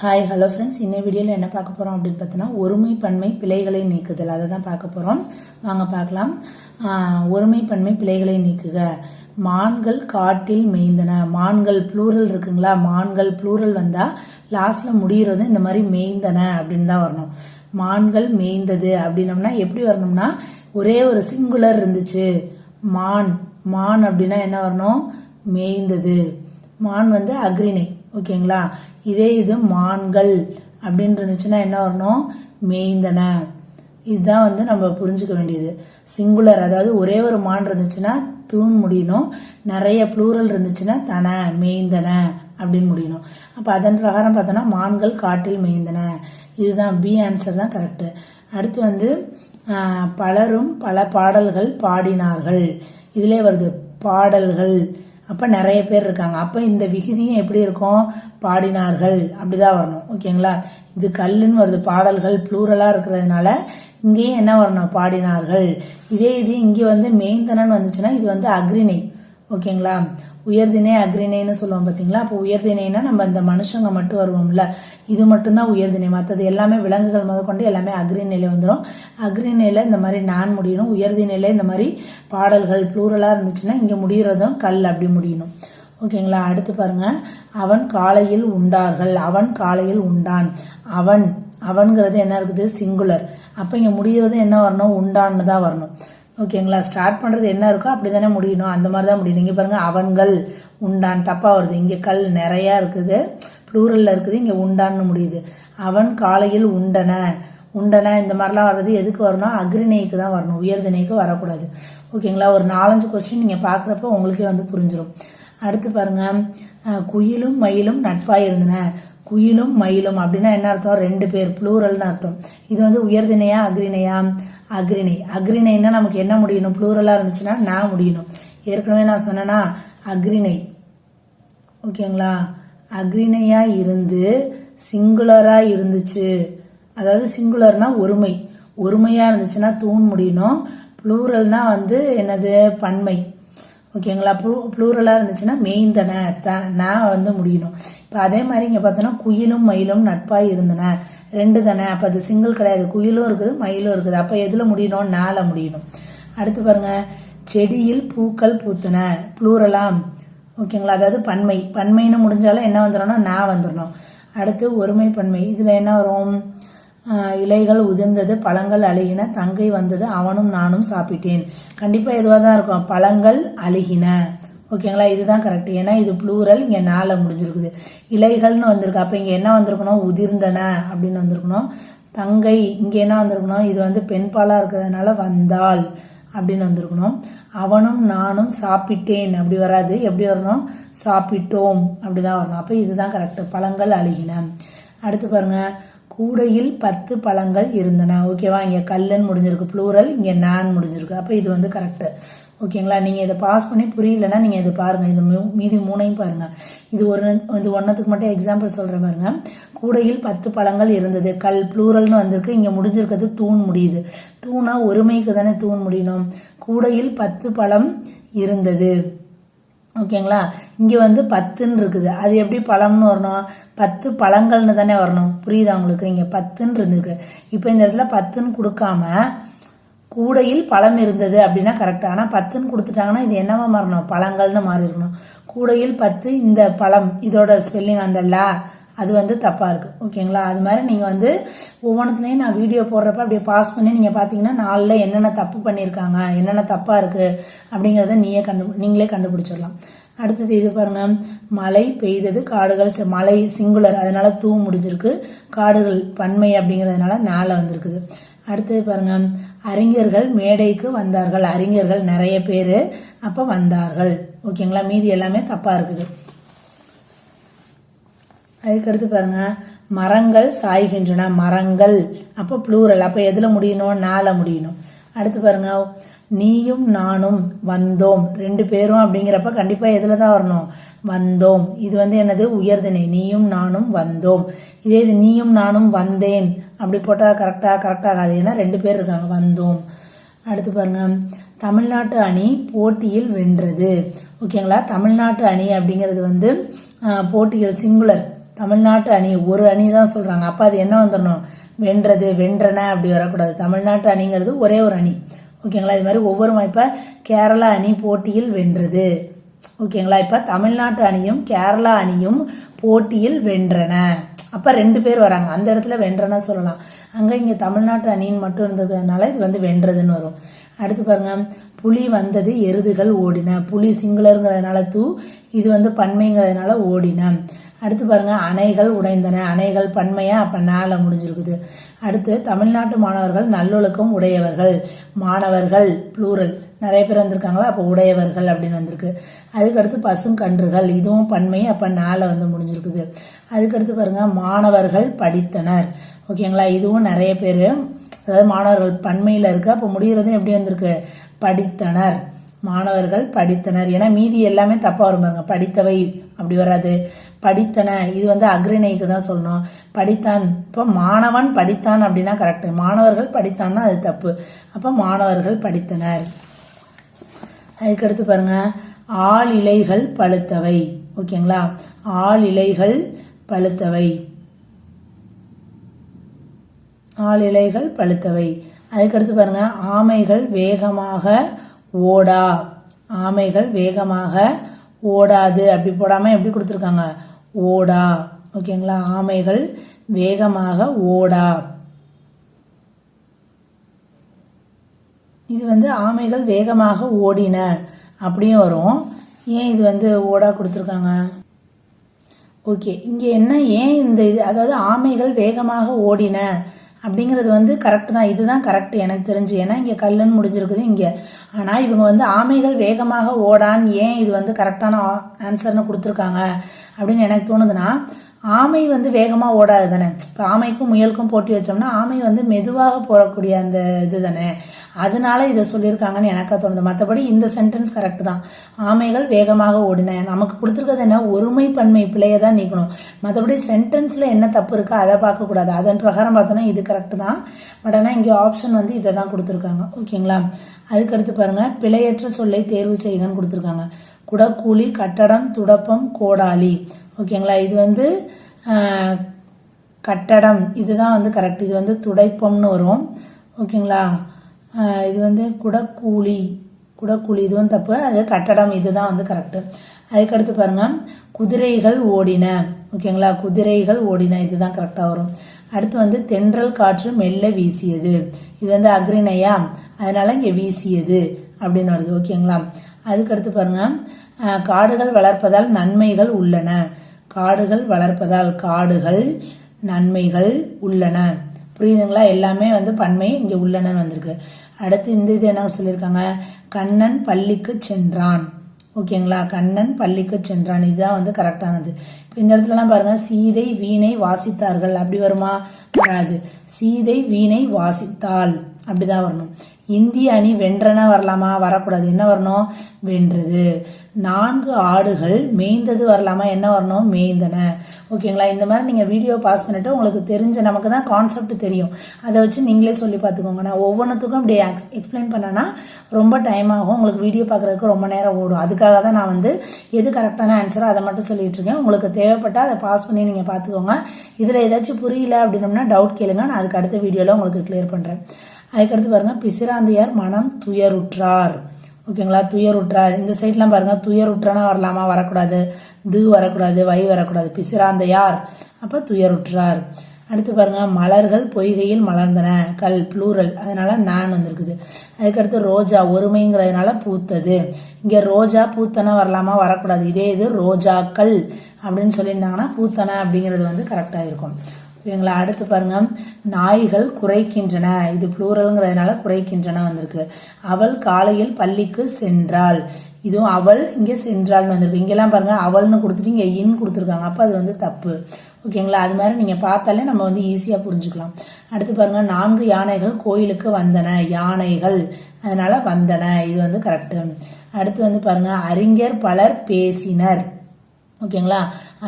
Hi hello friends இன்னை வீடியோவில் என்ன பார்க்க போகிறோம் அப்படின்னு பார்த்தோன்னா ஒருமை பன்மை பிழைகளை நீக்குதல். அதை தான் பார்க்க போகிறோம் வாங்க பார்க்கலாம். ஒருமை பன்மை பிழைகளை நீக்குக. மான்கள் காட்டில் மேய்ந்தன. மான்கள் ப்ளூரல் இருக்குங்களா? மான்கள் ப்ளூரல் வந்தால் லாஸ்ட்டில் முடிகிறது இந்த மாதிரி மேய்ந்தன அப்படின்னு தான் வரணும். மான்கள் மேய்ந்தது அப்படின்னம்னா எப்படி வரணும்னா ஒரே ஒரு சிங்குலர் இருந்துச்சு. மான். மான் அப்படின்னா என்ன வரணும்? மேய்ந்தது. மான் வந்து அக்ரிணை. ஓகேங்களா? இதே இது மான்கள் அப்படின்னு இருந்துச்சுன்னா என்ன வரணும்? மேய்ந்தன. இதுதான் வந்து நம்ம புரிஞ்சுக்க வேண்டியது. சிங்குலர் அதாவது ஒரே ஒரு மான் இருந்துச்சுன்னா தூண் முடியணும். நிறைய ப்ளூரல் இருந்துச்சுன்னா தன மேய்ந்தன அப்படின்னு முடியணும். அப்போ அதன் பிரகாரம் பார்த்தோன்னா மான்கள் காட்டில் மேய்ந்தன. இதுதான் பி ஆன்சர் தான் கரெக்டு அடுத்து வந்து பலரும் பல பாடல்கள் பாடினார்கள். இதிலே வருது பாடல்கள். அப்போ நிறைய பேர் இருக்காங்க. அப்போ இந்த விகுதியும் எப்படி இருக்கும்? பாடினார்கள். அப்படிதான் வரணும். ஓகேங்களா? இது கல்லுன்னு வருது. பாடல்கள் ப்ளூரலாக இருக்கிறதுனால இங்கேயும் என்ன வரணும்? பாடினார்கள். இதே இது இங்கே வந்து மெய்ந்தனன்னு வந்துச்சுன்னா இது வந்து அக்ரிணை. ஓகேங்களா? உயர்தினை அக்ரிணைன்னு சொல்லுவோம் பார்த்தீங்களா அப்போ உயர்தினைனா நம்ம இந்த மனுஷங்க மட்டும் வருவோம்ல. இது மட்டும்தான் உயர்திணை. மற்றது எல்லாமே விலங்குகள் முதற்கொண்டு எல்லாமே அக்ரிணையில் வந்துடும் அக்ரிணையில் இந்த மாதிரி நான் முடியணும். உயர்தினையில் இந்த மாதிரி பாடல்கள் ப்ளூரலாக இருந்துச்சுன்னா இங்கே முடிகிறதும் கல் அப்படி முடியணும். ஓகேங்களா? அடுத்து பாருங்க. அவன் காலையில் உண்டார்கள். அவன் காலையில் உண்டான். அவன் அவன்கிறது என்ன இருக்குது? சிங்குலர் அப்போ இங்கே முடிகிறது என்ன வரணும்? உண்டான்னு தான் வரணும். ஓகேங்களா ஸ்டார்ட் பண்ணுறது என்ன இருக்கோ அப்படி தானே முடியணும். அந்த மாதிரி தான் முடியணும். இங்கே பாருங்கள் அவன்கள் உண்டான் தப்பாக வருது. இங்கே கல் நிறையா இருக்குது. ப்ளூரலில் இருக்குது. இங்கே உண்டான்னு முடியுது. அவன் காலையில் உண்டன. உண்டன இந்த மாதிரிலாம் வர்றது எதுக்கு வரணும்? அக்ரிணைக்கு தான் வரணும். உயர்திணைக்கு வரக்கூடாது. ஓகேங்களா ஒரு நாலஞ்சு கொஸ்டின் நீங்கள் பார்க்குறப்ப உங்களுக்கே வந்து புரிஞ்சிடும் அடுத்து பாருங்க குயிலும் மயிலும் நட்பாக இருந்தன. குயிலும் மயிலும் அப்படின்னா என்ன அர்த்தம்? ரெண்டு பேர் ப்ளூரல்னு அர்த்தம். இது வந்து உயர்திணையா அக்ரிணையா அக்ரிணை அக்ரிணைன்னா நமக்கு என்ன முடியணும்? ப்ளூரலாக இருந்துச்சுன்னா நான் முடியணும். ஏற்கனவே நான் சொன்னேன்னா அக்ரிணை ஓகேங்களா? அக்ரிணையாக இருந்து சிங்குலராக இருந்துச்சு. அதாவது சிங்குலர்னா ஒருமை. ஒருமையாக இருந்துச்சுன்னா தூண் முடியணும். ப்ளூரல்னால் வந்து என்னது? பன்மை. ஓகேங்களா? ப்ளூ ப்ளூரலாக இருந்துச்சுன்னா மெய்ந்தன த நான் வந்து முடியணும். இப்போ அதே மாதிரி இங்கே பார்த்தோன்னா குயிலும் மயிலும் நட்பாக இருந்தன. ரெண்டு தானே. அப்போ அது சிங்கிள் கிடையாது. குயிலும் இருக்குது மயிலும் இருக்குது. அப்போ எதில் முடியணும்? நால முடியணும். அடுத்து பாருங்க. செடியில் பூக்கள் பூத்தன. ப்ளூரலாம் ஓகேங்களா? அதாவது பன்மை. பன்மைன்னு முடிஞ்சாலும் என்ன வந்துடணும்? நான் வந்துடணும். அடுத்து ஒருமை பன்மை இதில் என்ன வரும்? இலைகள் உதிர்ந்தது பழங்கள் அழுகின தங்கை வந்தது அவனும் நானும் சாப்பிட்டேன். கண்டிப்பாக எதுவாக தான் இருக்கும். பழங்கள் அழுகின. ஓகேங்களா? இதுதான் கரெக்ட் ஏன்னா இது ப்ளூரல் இங்கே நாளில் முடிஞ்சிருக்குது. இலைகள்னு வந்திருக்கு. அப்போ இங்கே என்ன வந்திருக்கணும்? உதிர்ந்தன அப்படின்னு வந்திருக்கணும். தங்கை இங்கே என்ன வந்திருக்கணும்? இது வந்து பெண்பாலாக இருக்கிறதுனால வந்தாள் அப்படின்னு வந்திருக்கணும். அவனும் நானும் சாப்பிட்டேன். அப்படி வராது. எப்படி வரணும்? சாப்பிட்டோம். அப்படி தான் வரணும். அப்போ இதுதான் கரெக்ட் பழங்கள் அழுகின. அடுத்து பாருங்க. கூடையில் பத்து பழங்கள் இருந்தன. ஓகேவா இங்கே கல்லுன்னு முடிஞ்சிருக்கு ப்ளூரல் இங்கே நான் முடிஞ்சிருக்கு. அப்போ இது வந்து கரெக்டு ஓகேங்களா நீங்கள் இதை பாஸ் பண்ணி புரியலன்னா நீங்கள் இதை பாருங்கள் இது மீதி மூணையும் பாருங்கள் இது ஒரு இது ஒன்றத்துக்கு மட்டும் எக்ஸாம்பிள் சொல்கிற பாருங்க. கூடையில் பத்து பழங்கள் இருந்தது. கல் ப்ளூரல்னு வந்திருக்கு. இங்கே முடிஞ்சிருக்கிறது தூண் முடியுது. தூணாக ஒருமைக்கு தானே தூண் முடியணும். கூடையில் பத்து பழம் இருந்தது. ஓகேங்களா? இங்கே வந்து பத்துன்னு இருக்குது. அது எப்படி பழம்னு வரணும்? பத்து பழங்கள்னு தானே வரணும். புரியுதா உங்களுக்கு? இங்கே பத்துன்னு இருந்திருக்கு. இப்போ இந்த இடத்துல பத்துன்னு கொடுக்காம கூடையில் பழம் இருந்தது அப்படின்னா கரெக்டாக ஆனால் பத்துன்னு கொடுத்துட்டாங்கன்னா இது என்னவா மாறணும்? பழங்கள்னு மாறி இருக்கணும் கூடையில் பத்து இந்த பழம் இதோட ஸ்பெல்லிங் அந்த லா அது வந்து தப்பாக இருக்குது ஓகேங்களா? அது மாதிரி நீங்கள் வந்து ஒவ்வொன்றத்துலேயும் நான் வீடியோ போடுறப்ப அப்படியே பாஸ் பண்ணி நீங்கள் பார்த்தீங்கன்னா நாளில் என்னென்ன தப்பு பண்ணியிருக்காங்க என்னென்ன தப்பாக இருக்குது அப்படிங்கிறத நீயே கண்டு நீங்களே கண்டுபிடிச்சிடலாம். அடுத்தது இது பாருங்க. மழை பெய்தது காடுகள் மழை சிங்குலர் அதனால தூ முடிஞ்சிருக்கு. காடுகள் பன்மை அப்படிங்கிறதுனால நாளை வந்திருக்குது. அடுத்தது பாருங்க. அறிஞர்கள் மேடைக்கு வந்தார்கள். அறிஞர்கள் நிறைய பேர் அப்போ வந்தார்கள். ஓகேங்களா? மீதி எல்லாமே தப்பாக இருக்குது. அதுக்கடுத்து பாருங்க மரங்கள் சாய்கின்றன மரங்கள். அப்போ ப்ளூரல் அப்போ எதில் முடியணும்? நால முடியணும். அடுத்து பாருங்க நீயும் நானும் வந்தோம். ரெண்டு பேரும் அப்படிங்கிறப்ப கண்டிப்பாக எதில் தான் வரணும்? வந்தோம். இது வந்து என்னது? உயர்திணை. நீயும் நானும் வந்தோம். இதே இது நீயும் நானும் வந்தேன். அப்படி போட்டால் கரெக்டாக கரெக்டாகாது ஏன்னா ரெண்டு பேர் இருக்காங்க. வந்தோம். அடுத்து பாருங்க தமிழ்நாட்டு அணி போட்டியில் வென்றது. ஓகேங்களா? தமிழ்நாட்டு அணி அப்படிங்கிறது வந்து போட்டிகள் சிங்குலர் தமிழ்நாட்டு அணி ஒரு அணி தான் சொல்கிறாங்க அப்போ அது என்ன வந்துடணும்? வென்றது வென்றன அப்படி வரக்கூடாது. தமிழ்நாட்டு அணிங்கிறது ஒரே ஒரு அணி. ஓகேங்களா? இது மாதிரி ஒவ்வொரு இப்போ கேரளா அணி போட்டியில் வென்றது. ஓகேங்களா? இப்போ தமிழ்நாட்டு அணியும் கேரளா அணியும் போட்டியில் வென்றன. அப்போ ரெண்டு பேர் வராங்க. அந்த இடத்துல வென்றன சொல்லலாம். அங்கே இங்கே தமிழ்நாட்டு அணின்னு மட்டும் இருந்ததுனால இது வந்து வென்றதுன்னு வரும். அடுத்து பாருங்க. புலி வந்தது எருதுகள் ஓடின. புலி சிங்குலருங்கிறதுனால தூ இது வந்து பன்மைங்கிறதுனால ஓடின. அடுத்து பாருங்கள் அணைகள் உடைந்தன. அணைகள் பன்மையாக அப்போ நாள முடிஞ்சிருக்குது. அடுத்து தமிழ்நாட்டு மாணவர்கள் நல்லொழுக்கம் உடையவர்கள். மாணவர்கள் ப்ளூரல் நிறைய பேர் வந்திருக்காங்களா? அப்போ உடையவர்கள் அப்படின்னு வந்திருக்கு. அதுக்கடுத்து பசும் கன்றுகள். இதுவும் பன்மை அப்போ நால வந்து முடிஞ்சிருக்குது. அதுக்கடுத்து பாருங்க மாணவர்கள் படித்தனர். ஓகேங்களா இதுவும் நிறைய பேர் அதாவது மாணவர்கள் பன்மையில் இருக்கு. அப்போ முடிகிறதும் எப்படி வந்திருக்கு? படித்தனர். மாணவர்கள் படித்தனர். ஏன்னா மீதி எல்லாமே தப்பாக வரும் பாருங்க. படித்தவை அப்படி வராது. படித்தன இது வந்து அக்ரிணைக்கு தான் சொல்லணும். படித்தான் இப்போ மாணவன் படித்தான் அப்படின்னா கரெக்டு மாணவர்கள் படித்தான்னா அது தப்பு. அப்போ மாணவர்கள் படித்தனர். அதுக்கடுத்து பாருங்க. ஆள் இலைகள் பழுத்தவை. ஓகேங்களா? ஆள் இலைகள் பழுத்தவை. ஆள் இலைகள் பழுத்தவை. அதுக்கடுத்து பாருங்க. ஆமைகள் வேகமாக ஓடா. ஆமைகள் வேகமாக ஓடாது. அப்படி போடாமல் எப்படி கொடுத்துருக்காங்க? ஓடா. ஓகேங்களா? ஆமைகள் வேகமாக ஓடா. இது வந்து ஆமைகள் வேகமாக ஓடின. அப்படியும் வரும். ஏன் இது வந்து ஓடா கொடுத்துருக்காங்க? ஓகே. இங்கே என்ன? ஏன் இந்த இது அதாவது ஆமைகள் வேகமாக ஓடின. அப்படிங்கிறது வந்து கரெக்ட் தான். இதுதான் கரெக்ட் எனக்கு தெரிஞ்சு. ஏன்னா இங்கே கல்லுன்னு முடிஞ்சிருக்குது இங்கே. ஆனால் இவங்க வந்து ஆமைகள் வேகமாக ஓடான்னு ஏன் இது வந்து கரெக்டான ஆன்சர்னு கொடுத்துருக்காங்க அப்படின்னு எனக்கு தோணுதுன்னா ஆமை வந்து வேகமாக ஓடாது தானே. இப்போ ஆமைக்கும் முயலுக்கும் போட்டி வச்சோம்னா ஆமை வந்து மெதுவாக போகக்கூடிய அந்த இது தானே. அதனால இதை சொல்லியிருக்காங்கன்னு எனக்கு தோணுது. மற்றபடி இந்த சென்டென்ஸ் கரெக்ட் தான். ஆமைகள் வேகமாக ஓடின. நமக்கு கொடுத்துருக்கிறது என்ன? ஒருமை பன்மை பிழையை தான் நீக்கணும். மற்றபடி சென்டென்ஸில் என்ன தப்பு இருக்கோ அதை பார்க்கக்கூடாது. அதன் பிரகாரம் பார்த்தோன்னா இது கரெக்ட் தான். பட் ஆனால் இங்கே ஆப்ஷன் வந்து இதை தான் கொடுத்துருக்காங்க. ஓகேங்களா? அதுக்கடுத்து பாருங்க. பிழையற்ற சொல்லை தேர்வு செய்கன்னு கொடுத்துருக்காங்க. குடக்கூலி கட்டடம் துடப்பம் கோடாளி ஓகேங்களா? இது வந்து கட்டடம். இதுதான் வந்து கரெக்ட் இது வந்து துடைப்பம்னு வரும். ஓகேங்களா? இது வந்து குடக்கூலி. குடக்கூலி இதுவும் தப்பு அது கட்டடம் இதுதான் வந்து கரெக்ட் அதுக்கடுத்து பாருங்க குதிரைகள் ஓடின. ஓகேங்களா? குதிரைகள் ஓடின இதுதான் கரெக்டாக வரும். அடுத்து வந்து தென்றல் காற்று மெல்ல வீசியது. இது வந்து அக்ரிணையா? அதனால இங்கே வீசியது அப்படின்னு வருது. ஓகேங்களா? அதுக்கடுத்து பாருங்க காடுகள் வளர்ப்பதால் நன்மைகள் உள்ளன. காடுகள் வளர்ப்பதால் காடுகள் நன்மைகள் உள்ளன. புரியுதுங்களா? எல்லாமே வந்து பன்மை இங்கே உள்ளனன்னு வந்திருக்கு. அடுத்து இந்த இது என்ன சொல்லியிருக்காங்க? கண்ணன் பள்ளிக்கு சென்றான். ஓகேங்களா? கண்ணன் பள்ளிக்கு சென்றான். இதுதான் வந்து கரெக்டானது. இப்போ இந்த இடத்துலலாம் பாருங்கள் சீதை வீணை வாசித்தார்கள். அப்படி வருமா? வராது. சீதை வீணை வாசித்தாள். அப்படிதான் வரணும். இந்திய அணி வென்றன வரலாமா? வரக்கூடாது. என்ன வரணும்? வென்றது. நான்கு ஆடுகள் மேய்ந்தது வரலாமா? என்ன வரணும்? மேய்ந்தன. ஓகேங்களா? இந்த மாதிரி நீங்கள் வீடியோ பாஸ் பண்ணிவிட்டு உங்களுக்கு தெரிஞ்ச நமக்கு தான் கான்செப்ட் தெரியும். அதை வச்சு நீங்களே சொல்லி பார்த்துக்கோங்க. நான் ஒவ்வொன்றுத்துக்கும் இப்படி எக்ஸ்பிளைன் பண்ணனா ரொம்ப டைம் ஆகும். உங்களுக்கு வீடியோ பார்க்குறதுக்கு ரொம்ப நேரம் ஓடும். அதுக்காக தான் நான் வந்து எது கரெக்டான ஆன்சரோ அதை மட்டும் சொல்லிட்டு இருக்கேன். உங்களுக்கு தேவைப்பட்டால் அதை பாஸ் பண்ணி நீங்கள் பார்த்துக்கோங்க. இதில் ஏதாச்சும் புரியல அப்படின்னம்னா டவுட் கேளுங்க. நான் அதுக்கு அடுத்த வீடியோவில் உங்களுக்கு கிளியர் பண்ணுறேன் அதுக்கடுத்து பாருங்கள் பிசிராந்தையார் மனம் துயருற்றார். ஓகேங்களா? துயருற்றார். இந்த சைட்லாம் பாருங்கள் துயருற்றனா வரலாமா? வரக்கூடாது. து வரக்கூடாது வை வரக்கூடாது. பிசிராந்தையார் அப்போ துயருற்றார். அடுத்து பாருங்க மலர்கள் பொய்கையில் மலர்ந்தன. கல் ப்ளூரல் அதனால் நான் வந்திருக்குது. அதுக்கடுத்து ரோஜா ஒருமைங்கிறதுனால பூத்தது. இங்கே ரோஜா பூத்தனை வரலாமா? வரக்கூடாது. இதே இது ரோஜாக்கள் அப்படின்னு சொல்லியிருந்தாங்கன்னா பூத்தனை அப்படிங்கிறது வந்து கரெக்டாக இருக்கும். இவங்களை அடுத்து பாருங்க நாய்கள் குறைக்கின்றன. இது ப்ளூரலுங்கிறதுனால குறைக்கின்றன வந்திருக்கு. அவள் காலையில் பள்ளிக்கு சென்றாள். இதுவும் அவள் இங்கே சென்றாள்னு வந்திருக்கு. இங்கெல்லாம் பாருங்கள் அவள்னு கொடுத்துட்டு இங்கே இன் கொடுத்துருக்காங்க. அப்போ அது வந்து தப்பு. ஓகேங்களா? அது மாதிரி நீங்கள் பார்த்தாலே நம்ம வந்து ஈஸியாக புரிஞ்சுக்கலாம். அடுத்து பாருங்கள் நான்கு யானைகள் கோயிலுக்கு வந்தன. யானைகள். அதனால் வந்தன. இது வந்து கரெக்டு அடுத்து வந்து பாருங்க அறிஞர் பலர் பேசினர். ஓகேங்களா?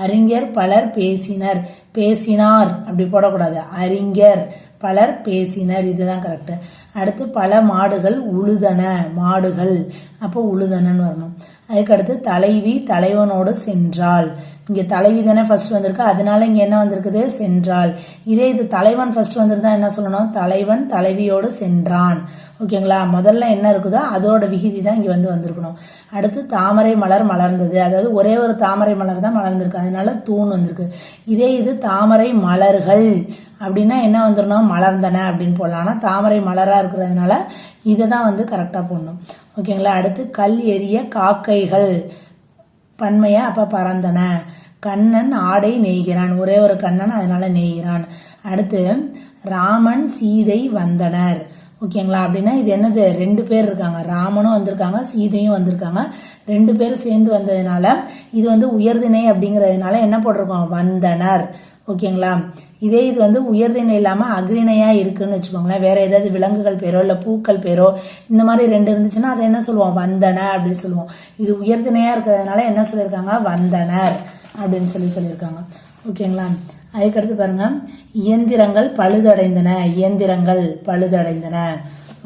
அறிஞர் பலர் பேசினர். பேசினார். அப்படி போடக்கூடாது. அறிஞர் பலர் பேசினர். இதுதான் கரெக்டு அடுத்து பல மாடுகள் உழுதன மாடுகள். அப்போ உழுதனன்னு வரணும். அதுக்கடுத்து தலைவி தலைவனோடு சென்றாள். இங்கே தலைவி தானே ஃபர்ஸ்ட் வந்திருக்கு? அதனால இங்கே என்ன வந்திருக்குது? சென்றாள். இதே இது தலைவன் ஃபர்ஸ்ட் வந்திருந்தா என்ன சொல்லணும்? தலைவன் தலைவியோடு சென்றான். ஓகேங்களா? முதல்ல என்ன இருக்குதோ அதோட விகுதி தான் இங்கே வந்து வந்திருக்கணும். அடுத்து தாமரை மலர் மலர்ந்தது. அதாவது ஒரே ஒரு தாமரை மலர் தான் மலர்ந்திருக்கு. அதனால தூண் வந்திருக்கு. இதே இது தாமரை மலர்கள். அப்படின்னா என்ன வந்துடணும் மலர்ந்தன அப்படின்னு போடலாம். ஆனால் தாமரை மலராக இருக்கிறதுனால இதை தான் வந்து கரெக்டாக போடணும். ஓகேங்களா அடுத்து கல் எரிய காக்கைகள். பன்மையா அப்போ பறந்தன கண்ணன் ஆடை நெய்கிறான். ஒரே ஒரு கண்ணன் அதனால நெய்கிறான். அடுத்து ராமன் சீதை வந்தனர். ஓகேங்களா அப்படின்னா இது என்னது? ரெண்டு பேர் இருக்காங்க. ராமனும் வந்திருக்காங்க சீதையும் வந்திருக்காங்க. ரெண்டு பேரும் சேர்ந்து வந்ததுனால இது வந்து உயர்திணை அப்படிங்கிறதுனால என்ன போட்டிருக்கோம்? வந்தனர். ஓகேங்களா? இதே இது வந்து உயர்திணை இல்லாமல் அக்ரிணையாக இருக்குதுன்னு வச்சுக்கோங்களேன். வேறு ஏதாவது விலங்குகள் பேரோ இல்லை பூக்கள் பேரோ இந்த மாதிரி ரெண்டு இருந்துச்சுன்னா அதை என்ன சொல்லுவோம்? வந்தன அப்படின்னு சொல்லுவோம். இது உயர்திணையாக இருக்கிறதுனால என்ன சொல்லியிருக்காங்க? வந்தனர் அப்படின்னு சொல்லி சொல்லியிருக்காங்க. ஓகேங்களா? அதுக்கடுத்து பாருங்க. இயந்திரங்கள் பழுதடைந்தன. இயந்திரங்கள் பழுதடைந்தன.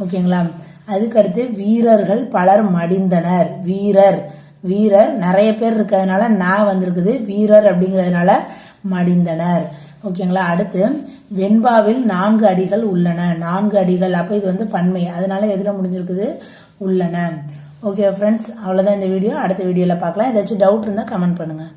ஓகேங்களா? அதுக்கடுத்து வீரர்கள் பலர் மடிந்தனர். வீரர். வீரர் நிறைய பேர் இருக்கிறதுனால நான் வந்திருக்குது. வீரர் அப்படிங்கிறதுனால மடிந்தனர். ஓகேங்களா? அடுத்து வெண்பாவில் நான்கு அடிகள் உள்ளன. நான்கு அடிகள். அப்போ இது வந்து பன்மை. அதனால எதில் முடிஞ்சிருக்குது? உள்ளன. ஓகே ஃப்ரெண்ட்ஸ் அவ்வளோதான் இந்த வீடியோ. அடுத்த வீடியோவில் பார்க்கலாம். ஏதாச்சும் டவுட் இருந்தால் கமெண்ட் பண்ணுங்கள்